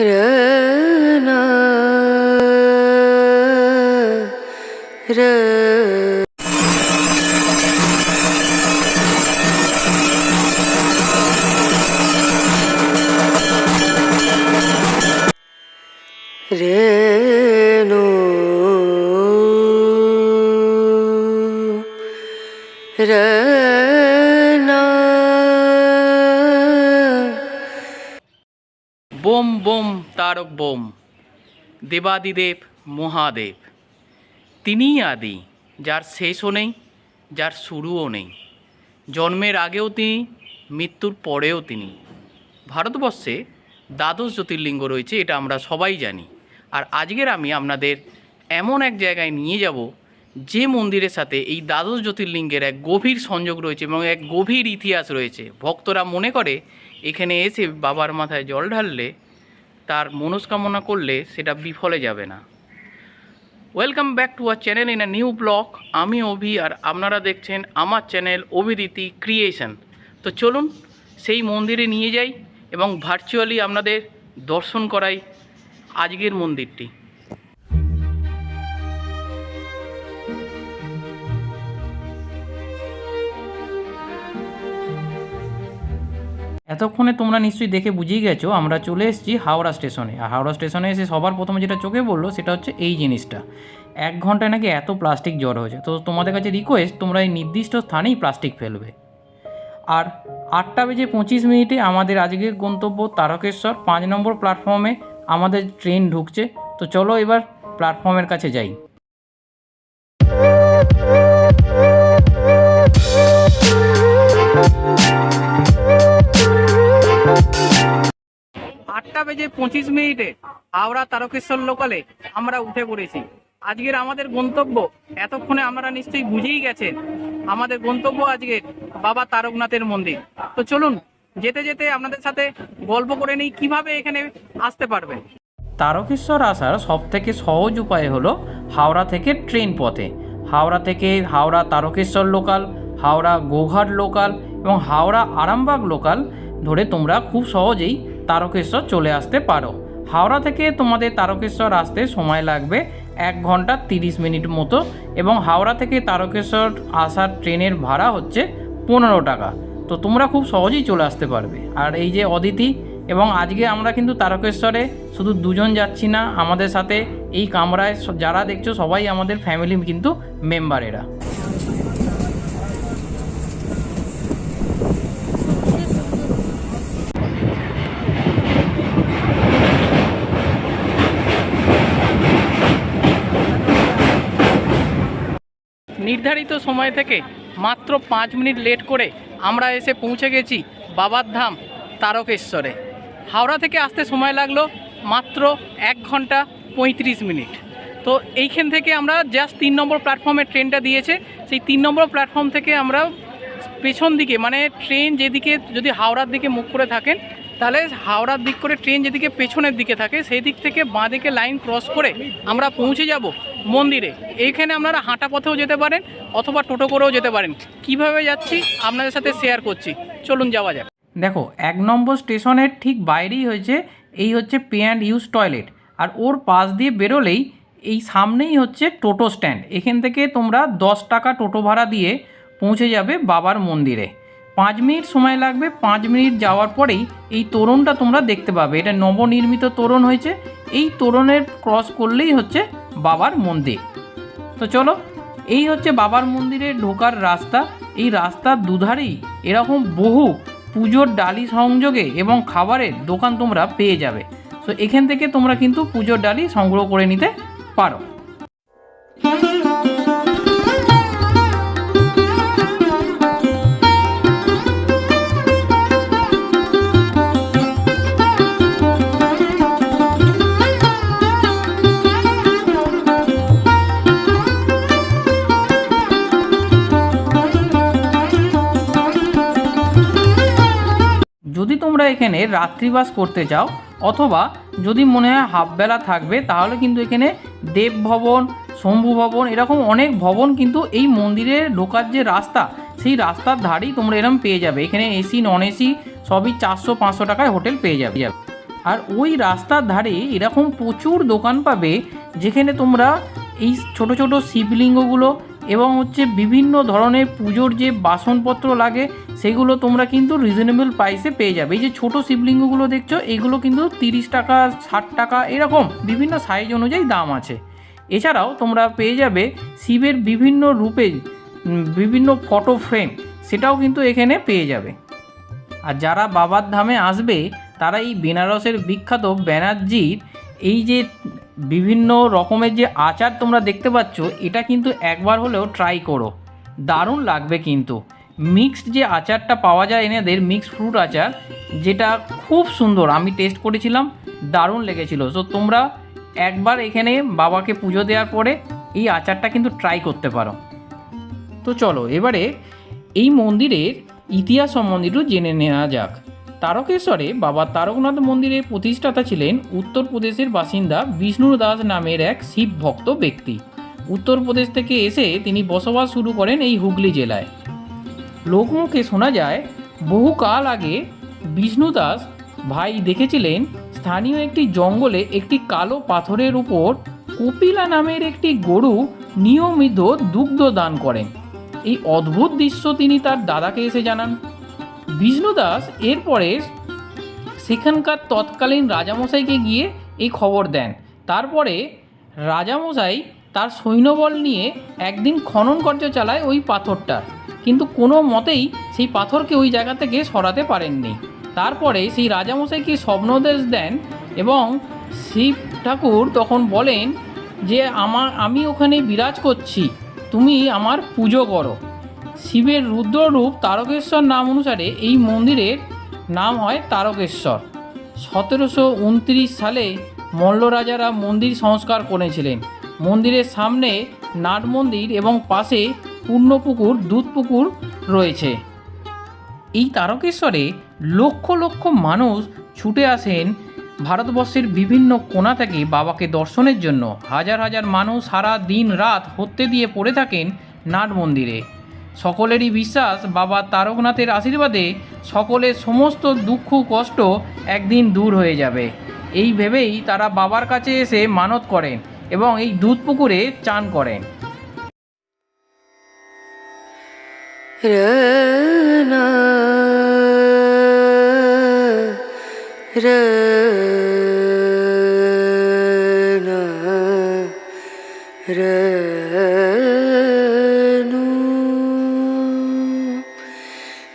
रना বোম বোম তারক বোম, দেবাদিদেব মহাদেব। তিনিই আদি, যার শেষও নেই, যার শুরুও নেই। জন্মের আগেও তিনি, মৃত্যুর পরেও তিনি। ভারতবর্ষে দ্বাদশ জ্যোতির্লিঙ্গ রয়েছে, এটা আমরা সবাই জানি। আর আজকের আমি আপনাদের এমন এক জায়গায় নিয়ে যাব যে মন্দিরের সাথে এই দ্বাদশ জ্যোতির্লিঙ্গের এক গভীর সংযোগ রয়েছে এবং এক গভীর ইতিহাস রয়েছে, ভক্তরা মনে করে এখানে এসে বাবার মাথায় জল ঢাললে, তার মনস্কামনা করলে সেটা বিফলে যাবে না। Welcome back to our channel in a new blog আমি অভি আর আপনারা দেখছেন আমার চ্যানেল অভিদিতি ক্রিয়েশন তো চলুন সেই মন্দিরে নিয়ে যাই এবং ভার্চুয়ালি আপনাদের দর্শন করাই আজকের মন্দিরটি। এতক্ষণে তোমরা নিশ্চয়ই দেখে বুঝেই গেছো, আমরা চলে এসেছি হাওড়া স্টেশনে। আর হাওড়া স্টেশনে এসে সবার প্রথমে যেটা চোখে বলল সেটা হচ্ছে এই জিনিসটা। এক ঘন্টায় নাকি এত প্লাস্টিক জড়ো হয়েছে। তো তোমাদের কাছে রিকোয়েস্ট তোমরা এই নির্দিষ্ট স্থানেই প্লাস্টিক ফেলবে। আর আটটা বেজে পঁচিশ মিনিটে আমাদের আজকের গন্তব্য তারকেশ্বর। পাঁচ নম্বর প্ল্যাটফর্মে আমাদের ট্রেন ঢুকছে। তো চলো এবার প্ল্যাটফর্মের কাছে যাই। আটটা বেজে পঁচিশ মিনিটে হাওড়া তারকেশ্বর লোকালে আমরা উঠে পড়েছি। আজকের আমাদের গন্তব্য, এতক্ষণে আমরা নিশ্চয়ই বুঝেই গেছেন, আমাদের গন্তব্য আজকের বাবা তারকনাথের মন্দির। তো চলুন, যেতে যেতে আপনাদের সাথে গল্প করে নিই কীভাবে এখানে আসতে পারবেন। তারকেশ্বর আসার সব থেকে সহজ উপায় হলো হাওড়া থেকে ট্রেন পথে। হাওড়া থেকে হাওড়া তারকেশ্বর লোকাল, হাওড়া গোঘাট লোকাল এবং হাওড়া আরামবাগ লোকাল ধরে তোমরা খুব সহজেই তারকেশ্বর চলে আসতে পারো। হাওড়া থেকে তোমাদের তারকেশ্বর আসতে সময় লাগবে এক ঘণ্টা তিরিশ মিনিট মতো এবং হাওড়া থেকে তারকেশ্বর আসার ট্রেনের ভাড়া হচ্ছে পনেরো টাকা। তো তোমরা খুব সহজেই চলে আসতে পারবে। আর এই যে অদিতি এবং আজকে আমরা কিন্তু তারকেশ্বরে শুধু দুজন যাচ্ছি না, আমাদের সাথে এই কামরায় যারা দেখছ সবাই আমাদের ফ্যামিলি কিন্তু মেম্বার নির্ধারিত সময় থেকে মাত্র পাঁচ মিনিট লেট করে আমরা এসে পৌঁছে গেছি বাবার ধাম তারকেশ্বরে। হাওড়া থেকে আসতে সময় লাগল মাত্র এক ঘণ্টা পঁয়ত্রিশ মিনিট। তো এইখান থেকে আমরা জাস্ট তিন নম্বর প্ল্যাটফর্মে ট্রেনটা দিয়েছে। সেই তিন নম্বর প্ল্যাটফর্ম থেকে আমরা পেছন দিকে মানে ট্রেন যেদিকে যদি হাওড়ার দিকে মুখ করে থাকেন তাহলে হাওড়ার দিক করে ট্রেন যেদিকে পেছনের দিকে থাকে, সেই দিক থেকে বাঁ দিকে লাইন ক্রস করে আমরা পৌঁছে যাব মন্দিরে। এইখানে আপনারা হাঁটা পথেও যেতে পারেন অথবা টোটো করেও যেতে পারেন। কীভাবে যাচ্ছি আপনাদের সাথে শেয়ার করছি। চলুন যাওয়া যাক। দেখো, এক নম্বর স্টেশনের ঠিক বাইরেই হয়েছে, এই হচ্ছে পে অ্যান্ড ইউজ টয়লেট। আর ওর পাশ দিয়ে বেরোলেই এই সামনেই হচ্ছে টোটো স্ট্যান্ড। এখান থেকে তোমরা দশ টাকা টোটো ভাড়া দিয়ে পৌঁছে যাবে বাবার মন্দিরে। পাঁচ মিনিট সময় লাগবে, পাঁচ মিনিট যাওয়ার পরেই এই তোরণটা তোমরা দেখতে পাবে। এটা নবনির্মিত তোরণ হয়েছে। এই তোরণের ক্রস করলেই হচ্ছে বাবার মন্দির। তো চলো, এই হচ্ছে বাবার মন্দিরে ঢোকার রাস্তা। এই রাস্তার দুধারেই এরকম বহু পুজোর ডালি সংযোগে এবং খাবারের দোকান তোমরা পেয়ে যাবে। সো এখান থেকে তোমরা কিন্তু পুজোর ডালি সংগ্রহ করে নিতে পারো। তোমরা এখানে রাত্রিবাস করতে চাও অথবা যদি মনে হয় হাফবেলা থাকবে, তাহলে কিন্তু এখানে দেব ভবন, শম্ভু ভবন, এরকম অনেক ভবন কিন্তু এই মন্দিরে ঢোকার যে রাস্তা, সেই রাস্তার ধারেই তোমরা এরকম পেয়ে যাবে। এখানে এসি নন এসি সবই চারশো, পাঁচশো টাকায় হোটেল পেয়ে যাবে। আর ওই রাস্তার ধারে এরকম প্রচুর দোকান পাবে, যেখানে তোমরা এই ছোট ছোট শিবলিঙ্গগুলো এবং হচ্ছে বিভিন্ন ধরনের পুজোর যে বাসনপত্র লাগে, সেগুলো তোমরা কিন্তু রিজনেবল প্রাইসে পেয়ে যাবে। এই যে ছোট শিবলিঙ্গগুলো দেখছ, এগুলো কিন্তু তিরিশ টাকা, ষাট টাকা এরকম বিভিন্ন সাইজ অনুযায়ী দাম আছে। এছাড়াও তোমরা পেয়ে যাবে শিবের বিভিন্ন রূপে বিভিন্ন ফটো ফ্রেম সেটাও কিন্তু এখানে পেয়ে যাবে। আর যারা বাবার ধামে আসবে, তারা এই বেনারসের বিখ্যাত ব্যানার্জির এই যে বিভিন্ন রকমের যে আচার তোমরা দেখতে পাচ্ছ, এটা কিন্তু একবার হলেও ট্রাই করো। দারুণ লাগবে কিন্তু। মিক্সড যে আচারটা পাওয়া যায় এনাদের মিক্সড ফ্রুট আচার, যেটা খুব সুন্দর। আমি টেস্ট করেছিলাম, দারুণ লেগেছিল। সো তোমরা একবার এখানে বাবাকে পুজো দেওয়ার পরে এই আচারটা কিন্তু ট্রাই করতে পারো। তো চলো, এবারে এই মন্দিরের ইতিহাস সম্বন্ধে একটু জেনে নেওয়া যাক। তারকেশ্বরে বাবা তারকনাথ মন্দিরের প্রতিষ্ঠাতা ছিলেন উত্তরপ্রদেশের বাসিন্দা বিষ্ণু দাস নামের এক শিব ভক্ত ব্যক্তি। উত্তরপ্রদেশ থেকে এসে তিনি বসবাস শুরু করেন এই হুগলি জেলায়। লোকমুখে শোনা যায় বহুকাল আগে বিষ্ণু দাস ভাই দেখেছিলেন স্থানীয় একটি জঙ্গলে একটি কালো পাথরের উপর কপিলা নামের একটি গরু নিয়মিত দুগ্ধ দান করেন। এই অদ্ভুত দৃশ্য তিনি তার দাদাকে এসে জানান। বিষ্ণু দাস এরপরে সেখানকার তৎকালীন রাজামশাইকে গিয়ে এই খবর দেন। তারপরে রাজামশাই তার সৈন্যবল নিয়ে একদিন খনন কার্য চালায় ওই পাথরটার কিন্তু কোনো মতেই সেই পাথরকে ওই জায়গা থেকে সরাতে পারেননি। তারপরে সেই রাজামশাইকে স্বপ্নদেশ দেন এবং শিব ঠাকুর তখন বলেন যে আমার আমি ওখানে বিরাজ করছি। তুমি আমার পুজো করো। শিবের রুদ্ররূপ তারকেশ্বর নাম অনুসারে এই মন্দিরের নাম হয় তারকেশ্বর। সতেরোশো উনত্রিশ সালে মল্ল রাজারা মন্দির সংস্কার করেছিলেন। মন্দিরের সামনে নাট মন্দির এবং পাশে পূর্ণপুকুর, দুধপুকুর রয়েছে। এই তারকেশ্বরে লক্ষ লক্ষ মানুষ ছুটে আসেন ভারতবর্ষের বিভিন্ন কোণা থেকে বাবাকে দর্শনের জন্য। হাজার হাজার মানুষ সারা দিন রাত হত্যে দিয়ে পড়ে থাকেন নাট মন্দিরে। সকলেরই বিশ্বাস বাবা তারকনাথের আশীর্বাদে সকলের সমস্ত দুঃখ কষ্ট একদিন দূর হয়ে যাবে। এই ভেবেই তারা বাবার কাছে এসে মানত করেন এবং এই দুধ পুকুরে চান করেন। Rana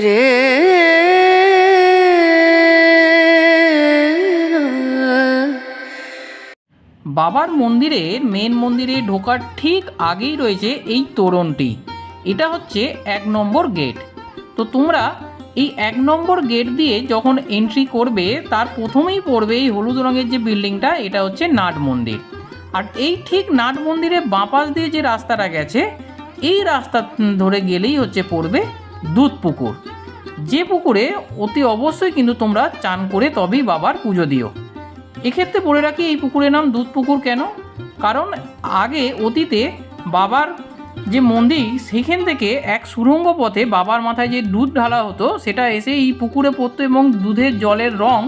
Rena বাবার মন্দিরের মেন মন্দিরে ঢোকার ঠিক আগেই রয়েছে এই তোরণটি। এটা হচ্ছে এক নম্বর গেট। তো তোমরা এই এক নম্বর গেট দিয়ে যখন এন্ট্রি করবে, তার প্রথমেই পড়বে এই হলুদ রঙের যে বিল্ডিংটা এটা হচ্ছে নাট মন্দির। আর এই ঠিক নাট মন্দিরের বাঁপাশ দিয়ে যে রাস্তাটা গেছে, এই রাস্তা ধরে গেলেই হচ্ছে পড়বে দুধ পুকুর যে পুকুরে অতি অবশ্যই কিন্তু তোমরা চান করে তবেই বাবার পুজো দিও। এক্ষেত্রে বলে রাখি, এই পুকুরের নাম দুধ পুকুর কেন? কারণ আগে অতীতে বাবার যে মন্দির, সেখান থেকে এক সুরঙ্গ পথে বাবার মাথায় যে দুধ ঢালা হতো, সেটা এসে এই পুকুরে পড়তো এবং দুধের জলের রং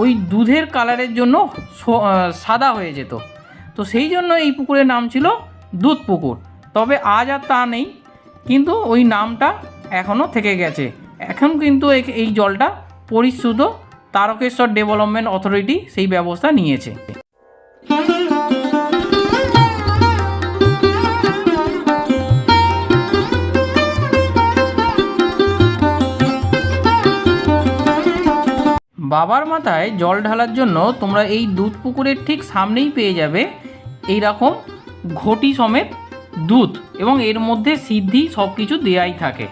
ওই দুধের কালারের জন্য সাদা হয়ে যেত। তো সেই জন্য এই পুকুরের নাম ছিল দুধ পুকুর। তবে আজ আর তা নেই, কিন্তু ওই নামটা এখনও থেকে গেছে। এখন কিন্তু এই জলটা পরিশুদ্ধ তারকেশ্বর ডেভেলপমেন্ট অথরিটি সেই ব্যবস্থা নিয়েছে। বাবার মাথায় জল ঢালার জন্য তোমরা এই দুধ পুকুরের ঠিক সামনেই পেয়ে যাবে এই রকম ঘটি সমেত দুধ এবং এর মধ্যে সিদ্ধি সব কিছু দেয়াই থাকে।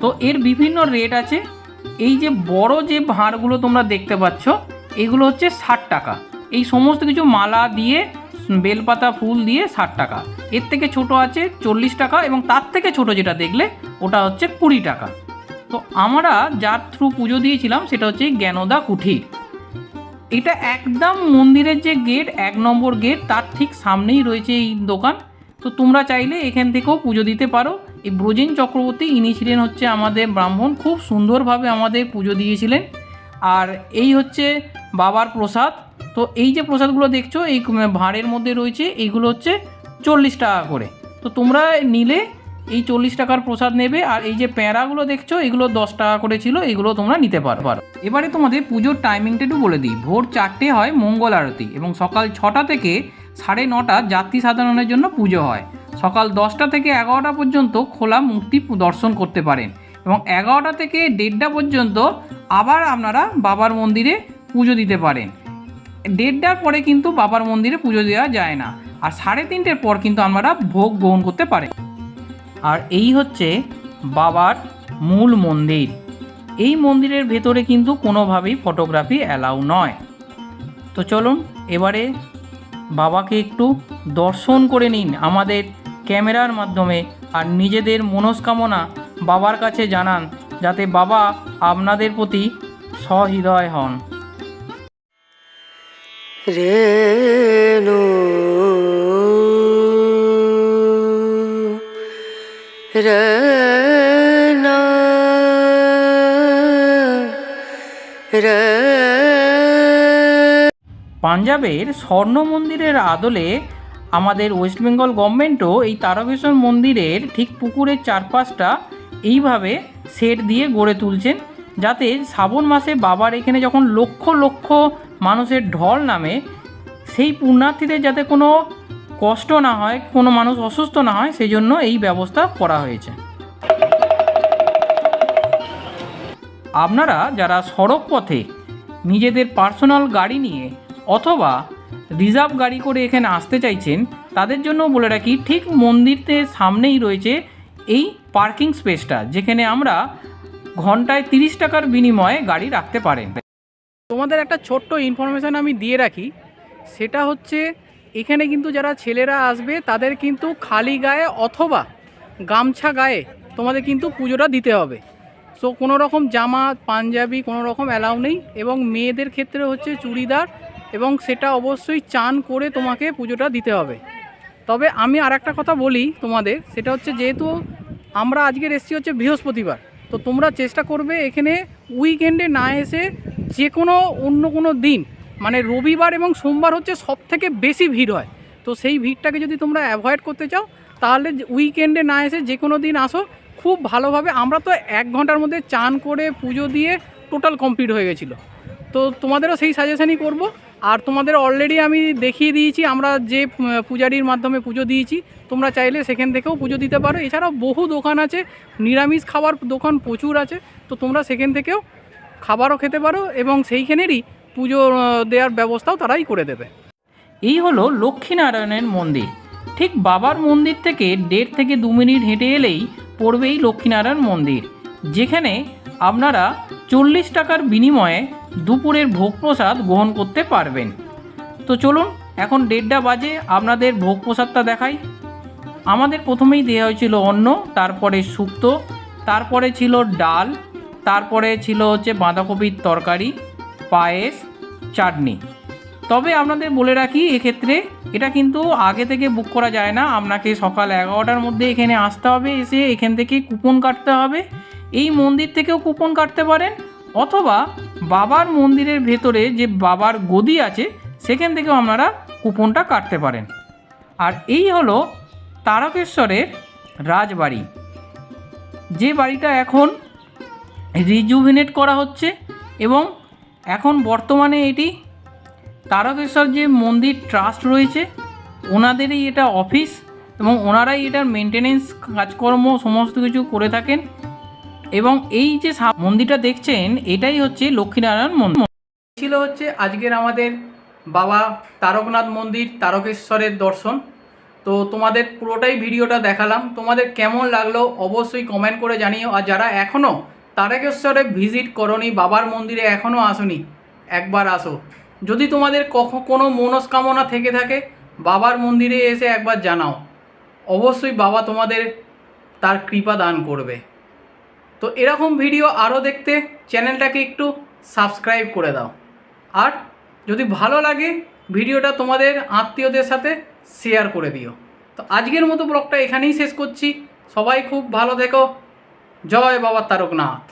তো এর বিভিন্ন রেট আছে। এই যে বড় যে ভাঁড়গুলো তোমরা দেখতে পাচ্ছ, এগুলো হচ্ছে ষাট টাকা। এই সমস্ত কিছু মালা দিয়ে, বেলপাতা, ফুল দিয়ে ষাট টাকা। এর থেকে ছোট আছে চল্লিশ টাকা এবং তার থেকে ছোট যেটা দেখলে, ওটা হচ্ছে কুড়ি টাকা। তো আমরা যার থ্রু পুজো দিয়েছিলাম, সেটা হচ্ছে জ্ঞানদা কুঠির এটা একদম মন্দিরের যে গেট এক নম্বর গেট তার ঠিক সামনেই রয়েছে এই দোকান। তো তোমরা চাইলে এখান থেকেও পুজো দিতে পারো। এই ব্রজেন চক্রবর্তী, ইনি ছিলেন হচ্ছে আমাদের ব্রাহ্মণ, খুব সুন্দরভাবে আমাদের পুজো দিয়েছিলেন। আর এই হচ্ছে বাবার প্রসাদ। তো এই যে প্রসাদগুলো দেখছ, এই ভাঁড়ের মধ্যে রয়েছে এইগুলো হচ্ছে চল্লিশ টাকা করে। তো তোমরা নিলে, এই চল্লিশ টাকার প্রসাদ নেবে। আর এই যে প্যাঁড়াগুলো দেখছ, এগুলো দশ টাকা করে ছিল, এগুলো তোমরা নিতে পারো এবারে তোমাদের পুজোর টাইমিংটা একটু বলে দিই। ভোর চারটে হয় মঙ্গল আরতি এবং সকাল ছটা থেকে সাড়ে নটা যাত্রী সাধারণের জন্য পুজো হয়। সকাল দশটা থেকে এগারোটা পর্যন্ত খোলা মূর্তি দর্শন করতে পারেন এবং এগারোটা থেকে দেড়টা পর্যন্ত আবার আপনারা বাবার মন্দিরে পুজো দিতে পারেন। দেড়টার পরে কিন্তু বাবার মন্দিরে পুজো দেওয়া যায় না। আর সাড়ে তিনটের পর কিন্তু আপনারা ভোগ গ্রহণ করতে পারেন। আর এই হচ্ছে বাবার মূল মন্দির। এই মন্দিরের ভেতরে কিন্তু কোনোভাবেই ফটোগ্রাফি অ্যালাউ নয়। তো চলুন, এবারে বাবাকে একটু দর্শন করে নিন আমাদের ক্যামেরার মাধ্যমে আর নিজেদের মনস্কামনা বাবার কাছে জানান যাতে বাবা আপনাদের প্রতি সহৃদয় হন। রেণু রে পাঞ্জাবের স্বর্ণ মন্দিরের আদলে আমাদের ওয়েস্ট বেঙ্গল গভর্নমেন্টও এই তারকেশ্বর মন্দিরের ঠিক পুকুরের চারপাশটা এইভাবে সেট দিয়ে গড়ে তুলছেন, যাতে শ্রাবণ মাসে বাবার এখানে যখন লক্ষ লক্ষ মানুষের ঢল নামে, সেই পুণ্যার্থীদের যাতে কোনো কষ্ট না হয়, কোনো মানুষ অসুস্থ না হয় সেই জন্য এই ব্যবস্থা করা হয়েছে। আপনারা যারা সড়ক পথে নিজেদের পার্সোনাল গাড়ি নিয়ে অথবা রিজার্ভ গাড়ি করে এখানে আসতে চাইছেন, তাদের জন্য বলে রাখি, ঠিক মন্দিরতে সামনেই রয়েছে এই পার্কিং স্পেসটা, যেখানে আমরা ঘন্টায় তিরিশ টাকার বিনিময়ে গাড়ি রাখতে পারেন। তোমাদের একটা ছোট্ট ইনফরমেশান আমি দিয়ে রাখি, সেটা হচ্ছে এখানে কিন্তু যারা ছেলেরা আসবে, তাদের কিন্তু খালি গায়ে অথবা গামছা গায়ে তোমাদের কিন্তু পুজোটা দিতে হবে। সো কোনো রকম জামা, পাঞ্জাবি কোনো রকম অ্যালাউ নেই এবং মেয়েদের ক্ষেত্রে হচ্ছে চুড়িদার এবং সেটা অবশ্যই চান করে তোমাকে পুজোটা দিতে হবে। তবে আমি আর একটা কথা বলি তোমাদের, সেটা হচ্ছে যেহেতু আমরা আজকের এসছি হচ্ছে বৃহস্পতিবার, তো তোমরা চেষ্টা করবে এখানে উইকেন্ডে না এসে যে কোনো অন্য কোনো দিন মানে রবিবার এবং সোমবার হচ্ছে সব থেকে বেশি ভিড় হয়। তো সেই ভিড়টাকে যদি তোমরা অ্যাভয়েড করতে চাও, তাহলে উইকেন্ডে না এসে যে কোনো দিন আসো, খুব ভালোভাবে আমরা তো এক ঘণ্টার মধ্যে চান করে পুজো দিয়ে টোটাল কমপ্লিট হয়ে গেছিল। তো তোমাদেরও সেই সাজেশনই করব আর তোমাদের অলরেডি আমি দেখিয়ে দিয়েছি, আমরা যে পূজারির মাধ্যমে পুজো দিয়েছি, তোমরা চাইলে সেখান থেকেও পুজো দিতে পারো। এছাড়াও বহু দোকান আছে, নিরামিষ খাবার দোকান প্রচুর আছে, তো তোমরা সেখান থেকেও খাবারও খেতে পারো এবং সেইখানেরই পুজো দেওয়ার ব্যবস্থাও তারাই করে দেবে। এই হলো লক্ষ্মীনারায়ণের মন্দির। ঠিক বাবার মন্দির থেকে দেড় থেকে দু মিনিট হেঁটে এলেই পড়বেই লক্ষ্মীনারায়ণ মন্দির, যেখানে আপনারা চল্লিশ টাকার বিনিময়ে দুপুরের ভোগ প্রসাদ গ্রহণ করতে পারবেন। তো চলুন, এখন দেড়টা বাজে, আপনাদের ভোগ প্রসাদটা দেখাই। আমাদের প্রথমেই দেওয়া হয়েছিল অন্ন, তারপরে শুক্তো তারপরে ছিল ডাল, তারপরে ছিল হচ্ছে বাঁধাকপির তরকারি, পায়েস, চাটনি। তবে আপনাদের বলে রাখি, এক্ষেত্রে এটা কিন্তু আগে থেকে বুক করা যায় না। আপনাকে সকাল এগারোটার মধ্যে এখানে আসতে হবে, এসে এখান থেকে কুপন কাটতে হবে। এই মন্দির থেকেও কুপন কাটতে পারেন, অথবা বাবার মন্দিরের ভেতরে যে বাবার গদি আছে, সেখান থেকেও আপনারা কুপনটা কাটতে পারেন। আর এই হলো তারকেশ্বরের রাজবাড়ি। যে বাড়িটা এখন রিজুভিনেট করা হচ্ছে এবং এখন বর্তমানে এটি তারকেশ্বর যে মন্দির ট্রাস্ট রয়েছে, ওনাদেরই এটা অফিস এবং ওনারাই এটার মেনটেনেন্স কাজকর্ম সমস্ত কিছু করে থাকেন। এবং এই যে মন্দিরটা দেখছেন, এটাই হচ্ছে লক্ষ্মীনারায়ণ মন্দির। ছিল হচ্ছে আজকের আমাদের বাবা তারকনাথ মন্দির, তারকেশ্বরের দর্শন। তো তোমাদের পুরোটাই ভিডিওটা দেখালাম। তোমাদের কেমন লাগল অবশ্যই কমেন্ট করে জানিও। আর যারা এখনও তারকেশ্বরে ভিজিট করনি, বাবার মন্দিরে এখনও আসনি, একবার আসো। যদি তোমাদের কখ- কোনো মনস্কামনা থেকে থাকে, বাবার মন্দিরে এসে একবার জানাও। অবশ্যই বাবা তোমাদের তার কৃপা দান করবে। তো এরকম ভিডিও আরও দেখতে চ্যানেলটাকে একটু সাবস্ক্রাইব করে দাও। আর যদি ভালো লাগে, ভিডিওটা তোমাদের আত্মীয়দের সাথে শেয়ার করে দিও। তো আজকের মতো ব্লগটা এখানেই শেষ করছি। সবাই খুব ভালো থেকো। জয় বাবা তারকনাথ।